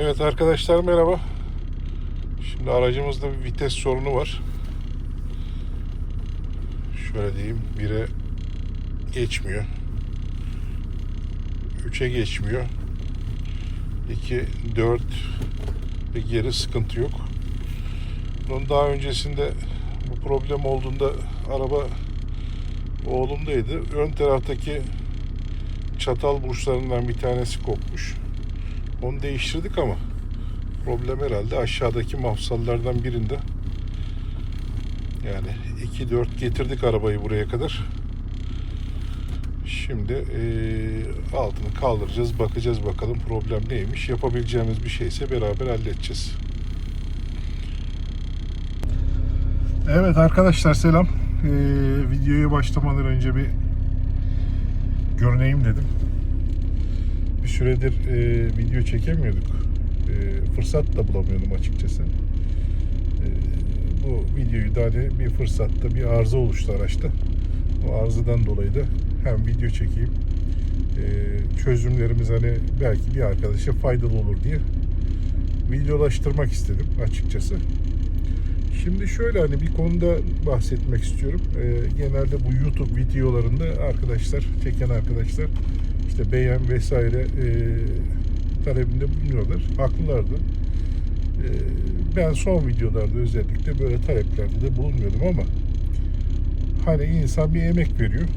Evet arkadaşlar merhaba. Şimdi aracımızda bir vites sorunu var. Şöyle diyeyim. 1'e geçmiyor. 3'e geçmiyor. 2, 4 ve geri sıkıntı yok. Bunun daha öncesinde bu problem olduğunda araba oğlumdaydı. Ön taraftaki çatal burçlarından bir tanesi kopmuş. Onu değiştirdik ama problem herhalde aşağıdaki mafsallardan birinde. Yani 2-4 getirdik arabayı buraya kadar. Şimdi eee, altını kaldıracağız, bakacağız bakalım problem neymiş. Yapabileceğimiz bir şeyse beraber halledeceğiz. Evet arkadaşlar selam. Eee, videoya başlamadan önce bir görüneyim dedim süredir e, video çekemiyorduk. E, fırsat da bulamıyordum açıkçası. E, bu videoyu da hani bir fırsatta bir arıza oluştu araçta. O arızadan dolayı da hem video çekeyim e, çözümlerimiz hani belki bir arkadaşa faydalı olur diye videolaştırmak istedim açıkçası. Şimdi şöyle hani bir konuda bahsetmek istiyorum. E, genelde bu YouTube videolarında arkadaşlar, çeken arkadaşlar işte beğen vesaire e, talebinde bulunuyorlar. Haklılardı. E, ben son videolarda özellikle böyle taleplerde de bulunmuyordum ama hani insan bir emek veriyor.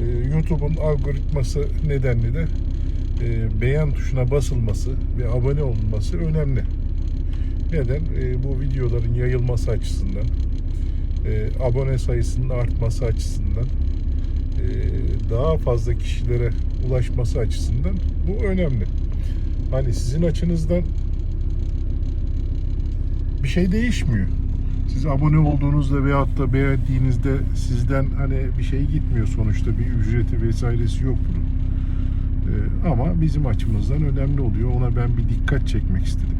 E, YouTube'un algoritması nedenli de e, beğen tuşuna basılması ve abone olunması önemli. Neden? E, bu videoların yayılması açısından, e, abone sayısının artması açısından, daha fazla kişilere ulaşması açısından bu önemli. Hani sizin açınızdan bir şey değişmiyor. Siz abone olduğunuzda veyahut da beğendiğinizde sizden hani bir şey gitmiyor sonuçta bir ücreti vesairesi yok bunun. Ee, ama bizim açımızdan önemli oluyor. Ona ben bir dikkat çekmek istedim.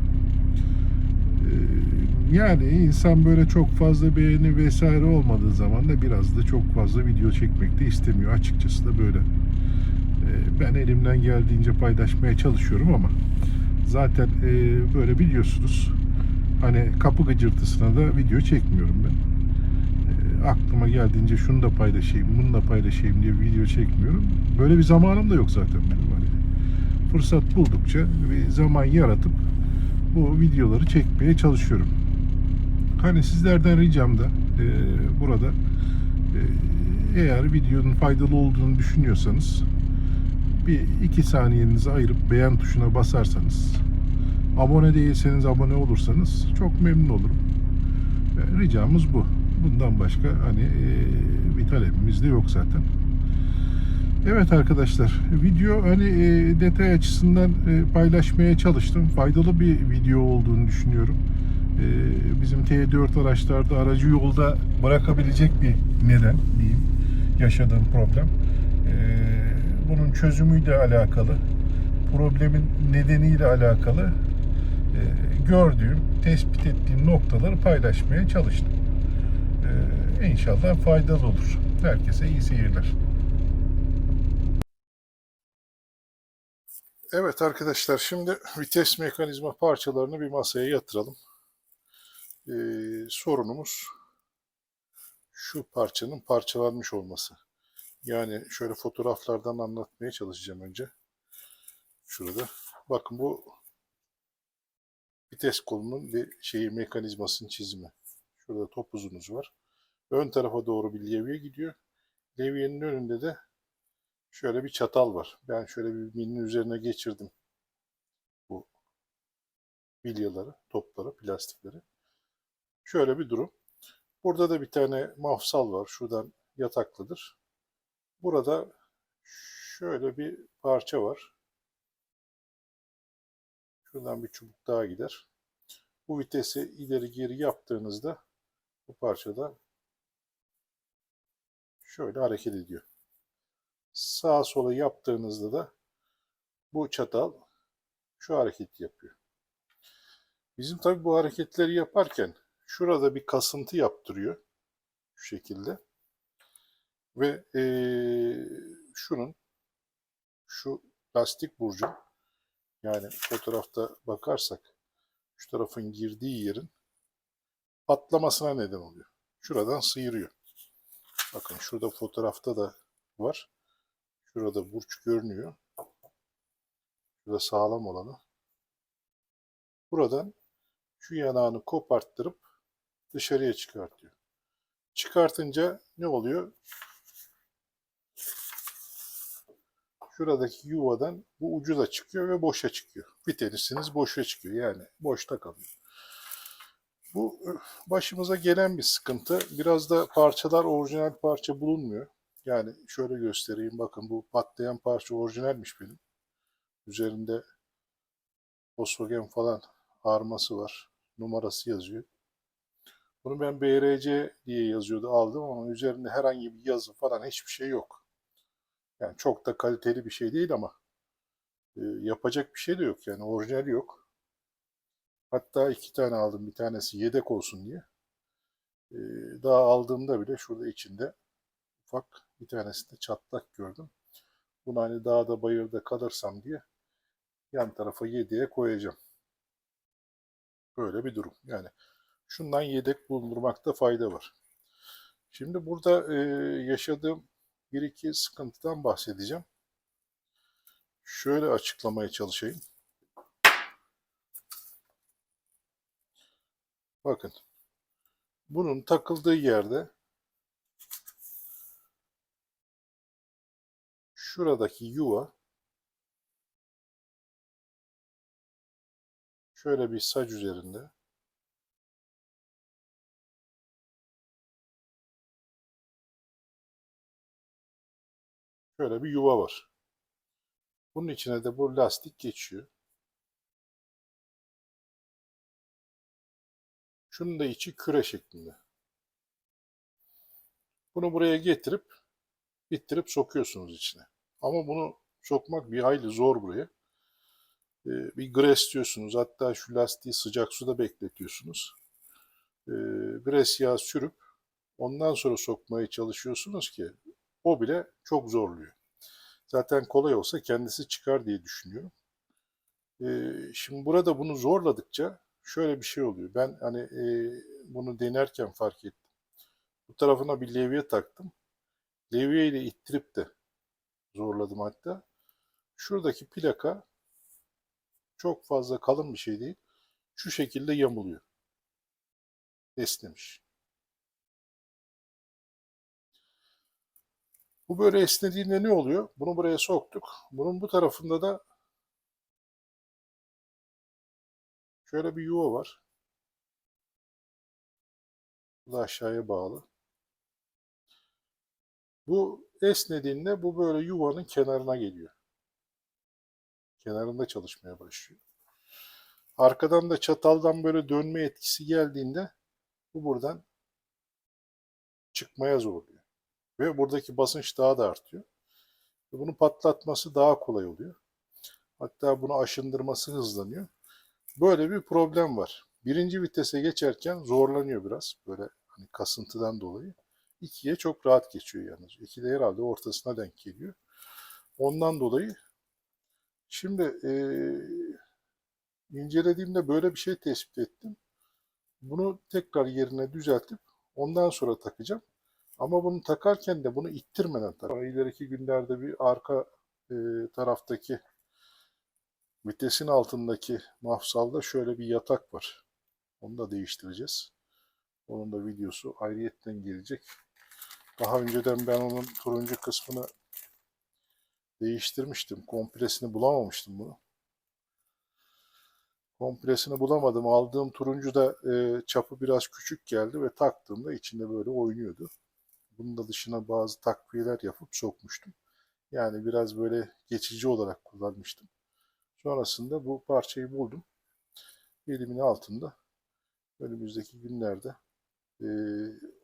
Ee, yani insan böyle çok fazla beğeni vesaire olmadığı zaman da biraz da çok fazla video çekmek de istemiyor. Açıkçası da böyle. Ee, ben elimden geldiğince paylaşmaya çalışıyorum ama zaten e, böyle biliyorsunuz hani kapı gıcırtısına da video çekmiyorum ben. E, aklıma geldiğince şunu da paylaşayım, bunu da paylaşayım diye video çekmiyorum. Böyle bir zamanım da yok zaten benim hani. Fırsat buldukça bir zaman yaratıp bu videoları çekmeye çalışıyorum. Hani sizlerden ricam da e, burada e, eğer videonun faydalı olduğunu düşünüyorsanız bir iki saniyenizi ayırıp beğen tuşuna basarsanız abone değilseniz abone olursanız çok memnun olurum. E, ricamız bu. Bundan başka hani e, bir talebimiz de yok zaten. Evet arkadaşlar video hani e, detay açısından e, paylaşmaya çalıştım. Faydalı bir video olduğunu düşünüyorum. E, bizim T4 araçlarda aracı yolda bırakabilecek bir neden diyeyim yaşadığım problem. E, bunun çözümüyle alakalı, problemin nedeniyle alakalı e, gördüğüm, tespit ettiğim noktaları paylaşmaya çalıştım. E, inşallah faydalı olur. Herkese iyi seyirler. Evet arkadaşlar şimdi vites mekanizma parçalarını bir masaya yatıralım. Ee, sorunumuz şu parçanın parçalanmış olması. Yani şöyle fotoğraflardan anlatmaya çalışacağım önce. Şurada. Bakın bu vites kolunun bir şeyi mekanizmasının çizimi. Şurada topuzunuz var. Ön tarafa doğru bir levye gidiyor. Levyenin önünde de şöyle bir çatal var. Ben şöyle bir minin üzerine geçirdim bu bilyaları, topları, plastikleri. Şöyle bir durum. Burada da bir tane mafsal var. Şuradan yataklıdır. Burada şöyle bir parça var. Şuradan bir çubuk daha gider. Bu vitesi ileri geri yaptığınızda bu parçada şöyle hareket ediyor sağa sola yaptığınızda da bu çatal şu hareketi yapıyor. Bizim tabi bu hareketleri yaparken şurada bir kasıntı yaptırıyor. Şu şekilde. Ve ee, şunun şu lastik burcu Yani fotoğrafta bakarsak şu tarafın girdiği yerin patlamasına neden oluyor. Şuradan sıyırıyor. Bakın şurada fotoğrafta da var. Şurada burç görünüyor. Şurada sağlam olanı. Buradan şu yanağını koparttırıp dışarıya çıkartıyor. Çıkartınca ne oluyor? Şuradaki yuvadan bu ucu da çıkıyor ve boşa çıkıyor. Bir tenisiniz boşa çıkıyor yani boşta kalıyor. Bu başımıza gelen bir sıkıntı. Biraz da parçalar orijinal parça bulunmuyor. Yani şöyle göstereyim bakın bu patlayan parça orijinalmiş benim. Üzerinde Volkswagen falan arması var. Numarası yazıyor. Bunu ben BRC diye yazıyordu aldım ama üzerinde herhangi bir yazı falan hiçbir şey yok. Yani çok da kaliteli bir şey değil ama e, yapacak bir şey de yok yani orijinali yok. Hatta iki tane aldım bir tanesi yedek olsun diye. E, daha aldığımda bile şurada içinde ufak bir tanesinde çatlak gördüm. Bunu hani dağda bayırda kalırsam diye yan tarafa yedeğe koyacağım. Böyle bir durum. Yani şundan yedek bulundurmakta fayda var. Şimdi burada e, yaşadığım bir iki sıkıntıdan bahsedeceğim. Şöyle açıklamaya çalışayım. Bakın. Bunun takıldığı yerde şuradaki yuva şöyle bir sac üzerinde şöyle bir yuva var. Bunun içine de bu lastik geçiyor. Şunun da içi küre şeklinde. Bunu buraya getirip bittirip sokuyorsunuz içine. Ama bunu sokmak bir hayli zor buraya. Ee, bir gres diyorsunuz. Hatta şu lastiği sıcak suda bekletiyorsunuz. Ee, gres yağı sürüp ondan sonra sokmaya çalışıyorsunuz ki o bile çok zorluyor. Zaten kolay olsa kendisi çıkar diye düşünüyorum. Ee, şimdi burada bunu zorladıkça şöyle bir şey oluyor. Ben hani e, bunu denerken fark ettim. Bu tarafına bir levye taktım. Levye ile ittirip de zorladım hatta. Şuradaki plaka çok fazla kalın bir şey değil. Şu şekilde yamuluyor. Esnemiş. Bu böyle esnediğinde ne oluyor? Bunu buraya soktuk. Bunun bu tarafında da şöyle bir yuva var. Bu da aşağıya bağlı. Bu esnediğinde bu böyle yuvanın kenarına geliyor. Kenarında çalışmaya başlıyor. Arkadan da çataldan böyle dönme etkisi geldiğinde bu buradan çıkmaya zorluyor. Ve buradaki basınç daha da artıyor. Bunu patlatması daha kolay oluyor. Hatta bunu aşındırması hızlanıyor. Böyle bir problem var. Birinci vitese geçerken zorlanıyor biraz. Böyle hani kasıntıdan dolayı. İkiye çok rahat geçiyor yalnız. İki de herhalde ortasına denk geliyor. Ondan dolayı şimdi e, incelediğimde böyle bir şey tespit ettim. Bunu tekrar yerine düzeltip ondan sonra takacağım. Ama bunu takarken de bunu ittirmeden tak. İleriki günlerde bir arka e, taraftaki vitesin altındaki mafsalda şöyle bir yatak var. Onu da değiştireceğiz. Onun da videosu ayrıyetten gelecek. Daha önceden ben onun turuncu kısmını değiştirmiştim. Kompresini bulamamıştım bunu. Kompresini bulamadım. Aldığım turuncu da e, çapı biraz küçük geldi ve taktığımda içinde böyle oynuyordu. Bunun da dışına bazı takviyeler yapıp sokmuştum. Yani biraz böyle geçici olarak kullanmıştım. Sonrasında bu parçayı buldum. Elimin altında önümüzdeki günlerde e,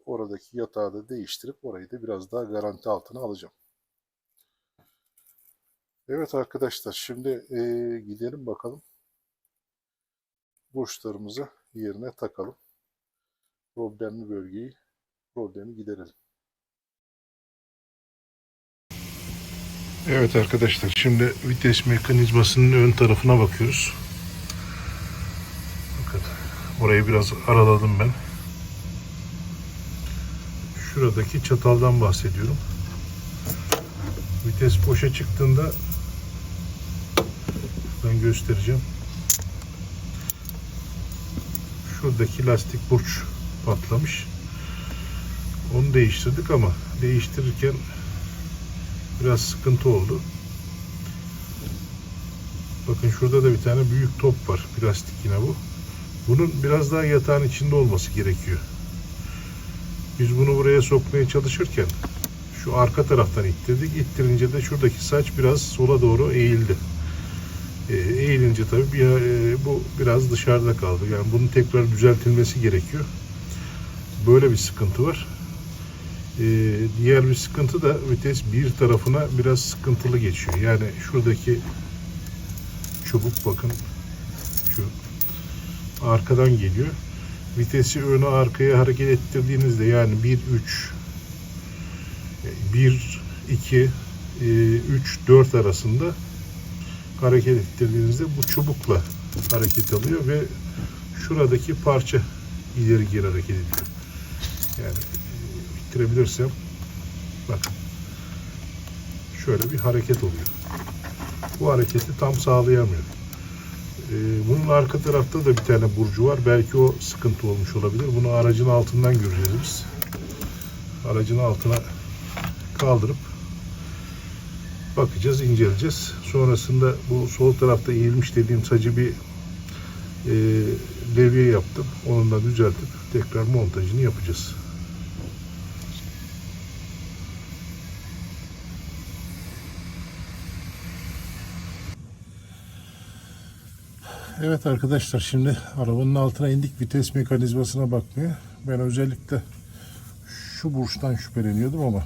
oradaki yatağı da değiştirip orayı da biraz daha garanti altına alacağım. Evet arkadaşlar şimdi e, gidelim bakalım. Burçlarımızı yerine takalım. Problemli bölgeyi, problemi giderelim. Evet arkadaşlar şimdi vites mekanizmasının ön tarafına bakıyoruz. Bakın orayı biraz araladım ben. Şuradaki çataldan bahsediyorum. Vites boşa çıktığında ben göstereceğim. Şuradaki lastik burç patlamış. Onu değiştirdik ama değiştirirken biraz sıkıntı oldu. Bakın şurada da bir tane büyük top var. Plastik yine bu. Bunun biraz daha yatağın içinde olması gerekiyor. Biz bunu buraya sokmaya çalışırken şu arka taraftan ittirdik. İttirince de şuradaki saç biraz sola doğru eğildi. E, eğilince tabii bir, e, bu biraz dışarıda kaldı. Yani bunun tekrar düzeltilmesi gerekiyor. Böyle bir sıkıntı var. Ee, diğer bir sıkıntı da vites bir tarafına biraz sıkıntılı geçiyor. Yani şuradaki çubuk bakın şu arkadan geliyor. Vitesi öne arkaya hareket ettirdiğinizde yani 1 3 1 2 3 4 arasında hareket ettirdiğinizde bu çubukla hareket alıyor ve şuradaki parça ileri geri hareket ediyor. Yani ittirebilirsem bakın şöyle bir hareket oluyor. Bu hareketi tam sağlayamıyor. Ee, bunun arka tarafta da bir tane burcu var. Belki o sıkıntı olmuş olabilir. Bunu aracın altından göreceğiz biz. Aracın altına kaldırıp bakacağız, inceleyeceğiz. Sonrasında bu sol tarafta eğilmiş dediğim sacı bir e, levye yaptım. Onu da düzeltip tekrar montajını yapacağız. Evet arkadaşlar şimdi arabanın altına indik vites mekanizmasına bakmaya. Ben özellikle şu burçtan şüpheleniyordum ama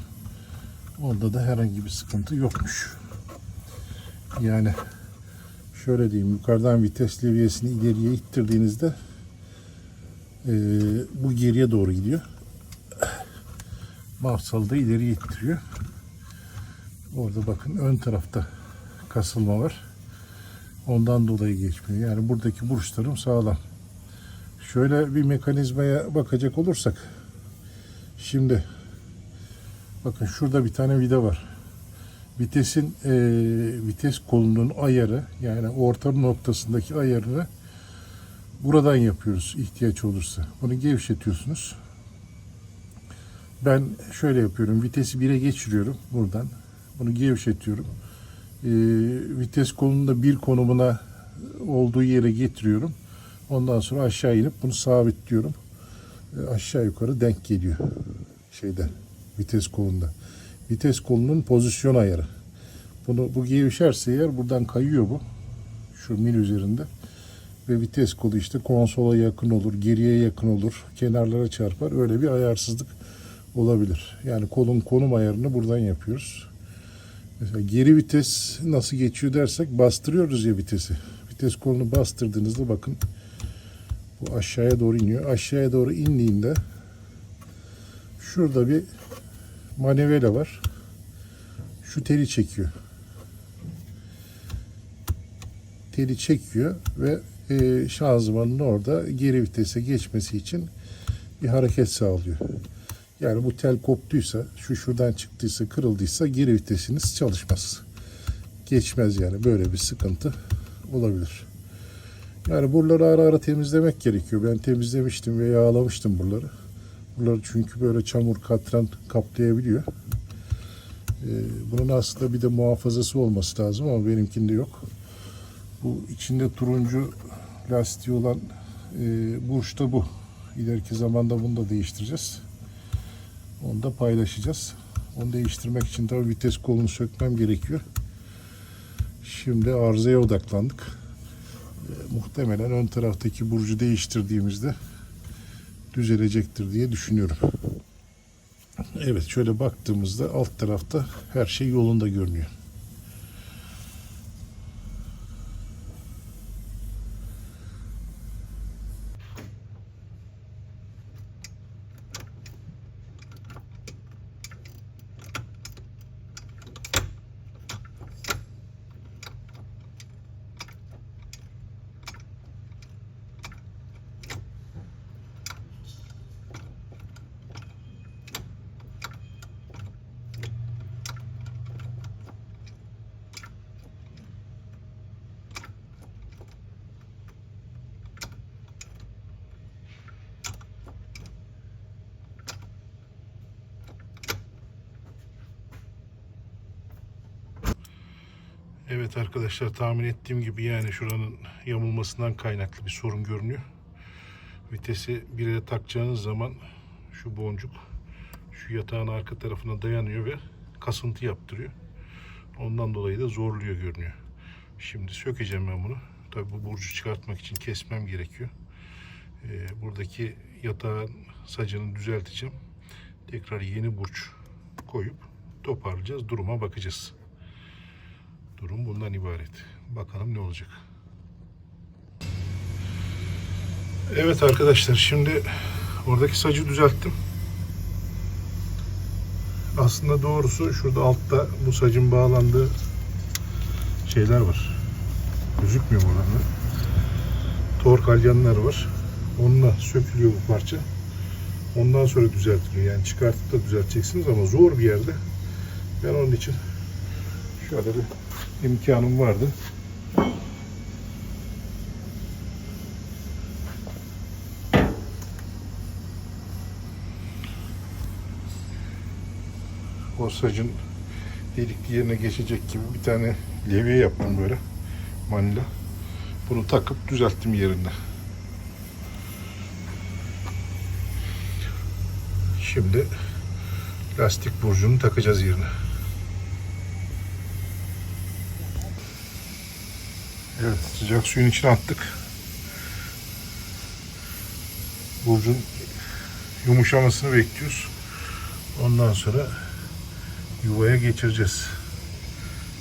onda da herhangi bir sıkıntı yokmuş. Yani şöyle diyeyim yukarıdan vites levyesini ileriye ittirdiğinizde eee, bu geriye doğru gidiyor. Mafsalı da ileriye ittiriyor. Orada bakın ön tarafta kasılma var. Ondan dolayı geçmiyor. Yani buradaki burçlarım sağlam. Şöyle bir mekanizmaya bakacak olursak şimdi bakın şurada bir tane vida var. Vitesin eee, vites kolunun ayarı yani orta noktasındaki ayarını buradan yapıyoruz ihtiyaç olursa. Bunu gevşetiyorsunuz. Ben şöyle yapıyorum. Vitesi 1'e geçiriyorum buradan. Bunu gevşetiyorum. Ee, vites kolunu da bir konumuna olduğu yere getiriyorum. Ondan sonra aşağı inip bunu sabitliyorum. Ee, aşağı yukarı denk geliyor şeyde vites kolunda. Vites kolunun pozisyon ayarı. Bunu bu gevşerse eğer buradan kayıyor bu. Şu mil üzerinde. Ve vites kolu işte konsola yakın olur, geriye yakın olur, kenarlara çarpar. Öyle bir ayarsızlık olabilir. Yani kolun konum ayarını buradan yapıyoruz. Mesela geri vites nasıl geçiyor dersek bastırıyoruz ya vitesi. Vites kolunu bastırdığınızda bakın bu aşağıya doğru iniyor. Aşağıya doğru indiğinde şurada bir manivela var. Şu teli çekiyor. Teli çekiyor ve e, şanzımanın orada geri vitese geçmesi için bir hareket sağlıyor. Yani bu tel koptuysa, şu şuradan çıktıysa, kırıldıysa geri vitesiniz çalışmaz. Geçmez yani böyle bir sıkıntı olabilir. Yani buraları ara ara temizlemek gerekiyor. Ben temizlemiştim ve yağlamıştım buraları. Buraları çünkü böyle çamur katran kaplayabiliyor. Ee, bunun aslında bir de muhafazası olması lazım ama benimkinde yok. Bu içinde turuncu lastiği olan e, burç da bu. İleriki zamanda bunu da değiştireceğiz. Onu da paylaşacağız. Onu değiştirmek için tabii vites kolunu sökmem gerekiyor. Şimdi arızaya odaklandık. E, muhtemelen ön taraftaki burcu değiştirdiğimizde düzelecektir diye düşünüyorum. Evet şöyle baktığımızda alt tarafta her şey yolunda görünüyor. Evet arkadaşlar tahmin ettiğim gibi yani şuranın yamulmasından kaynaklı bir sorun görünüyor. Vitesi bire takacağınız zaman şu boncuk şu yatağın arka tarafına dayanıyor ve kasıntı yaptırıyor. Ondan dolayı da zorluyor görünüyor. Şimdi sökeceğim ben bunu. Tabi bu burcu çıkartmak için kesmem gerekiyor. Ee, buradaki yatağın sacını düzelteceğim. Tekrar yeni burç koyup toparlayacağız. Duruma bakacağız. Durum bundan ibaret. Bakalım ne olacak. Evet arkadaşlar şimdi oradaki sacı düzelttim. Aslında doğrusu şurada altta bu sacın bağlandığı şeyler var. Gözükmüyor mu orada? Tork alyanlar var. Onunla sökülüyor bu parça. Ondan sonra düzeltiliyor. Yani çıkartıp da düzelteceksiniz ama zor bir yerde. Ben onun için şöyle bir imkanım vardı. O sacın delikli yerine geçecek gibi bir tane levye yaptım böyle manila. Bunu takıp düzelttim yerinde. Şimdi lastik burcunu takacağız yerine. Evet sıcak suyun içine attık. Burcun yumuşamasını bekliyoruz. Ondan sonra yuvaya geçireceğiz.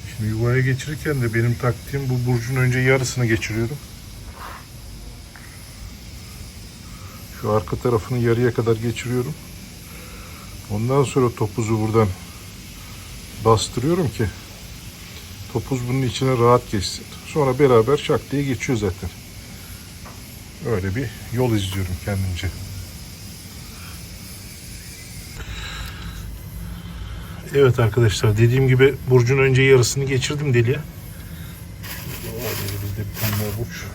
Şimdi yuvaya geçirirken de benim taktiğim bu burcun önce yarısını geçiriyorum. Şu arka tarafını yarıya kadar geçiriyorum. Ondan sonra topuzu buradan bastırıyorum ki topuz bunun içine rahat geçsin. Sonra beraber şak diye geçiyor zaten. Öyle bir yol izliyorum kendimce. Evet arkadaşlar dediğim gibi burcun önce yarısını geçirdim deliye. Elimizde bir tane daha burç.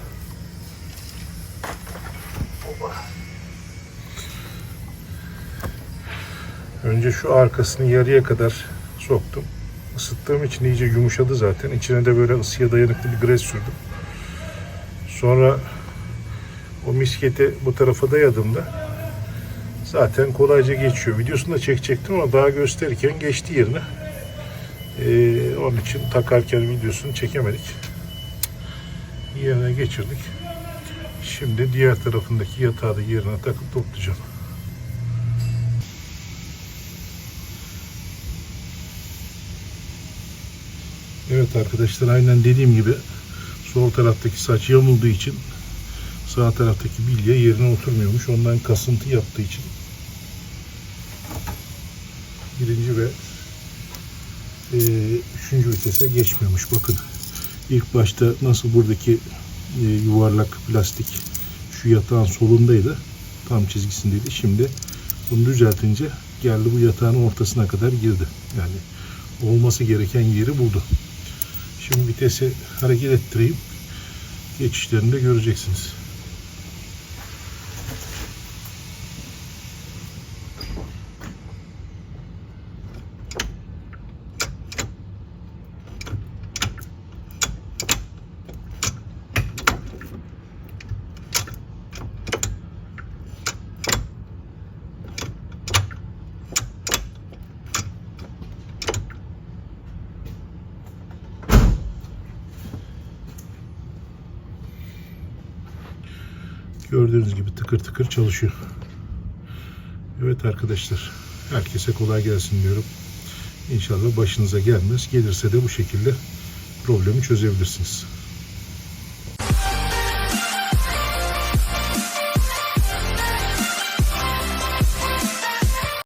Önce şu arkasını yarıya kadar soktum. Isıttığım için iyice yumuşadı zaten. İçine de böyle ısıya dayanıklı bir gres sürdüm. Sonra o misketi bu tarafa dayadığımda zaten kolayca geçiyor. Videosunu da çekecektim ama daha gösterirken geçti yerine. Ee, onun için takarken videosunu çekemedik. Yerine geçirdik. Şimdi diğer tarafındaki yatağı da yerine takıp toplayacağım. Evet arkadaşlar aynen dediğim gibi sol taraftaki saç yamulduğu için sağ taraftaki bilye yerine oturmuyormuş. Ondan kasıntı yaptığı için birinci ve e, üçüncü vitese geçmiyormuş. Bakın ilk başta nasıl buradaki e, yuvarlak plastik şu yatağın solundaydı. Tam çizgisindeydi. Şimdi bunu düzeltince geldi bu yatağın ortasına kadar girdi. Yani olması gereken yeri buldu. Şimdi vitesi hareket ettireyim. Geçişlerini de göreceksiniz. Gördüğünüz gibi tıkır tıkır çalışıyor. Evet arkadaşlar. Herkese kolay gelsin diyorum. İnşallah başınıza gelmez. Gelirse de bu şekilde problemi çözebilirsiniz.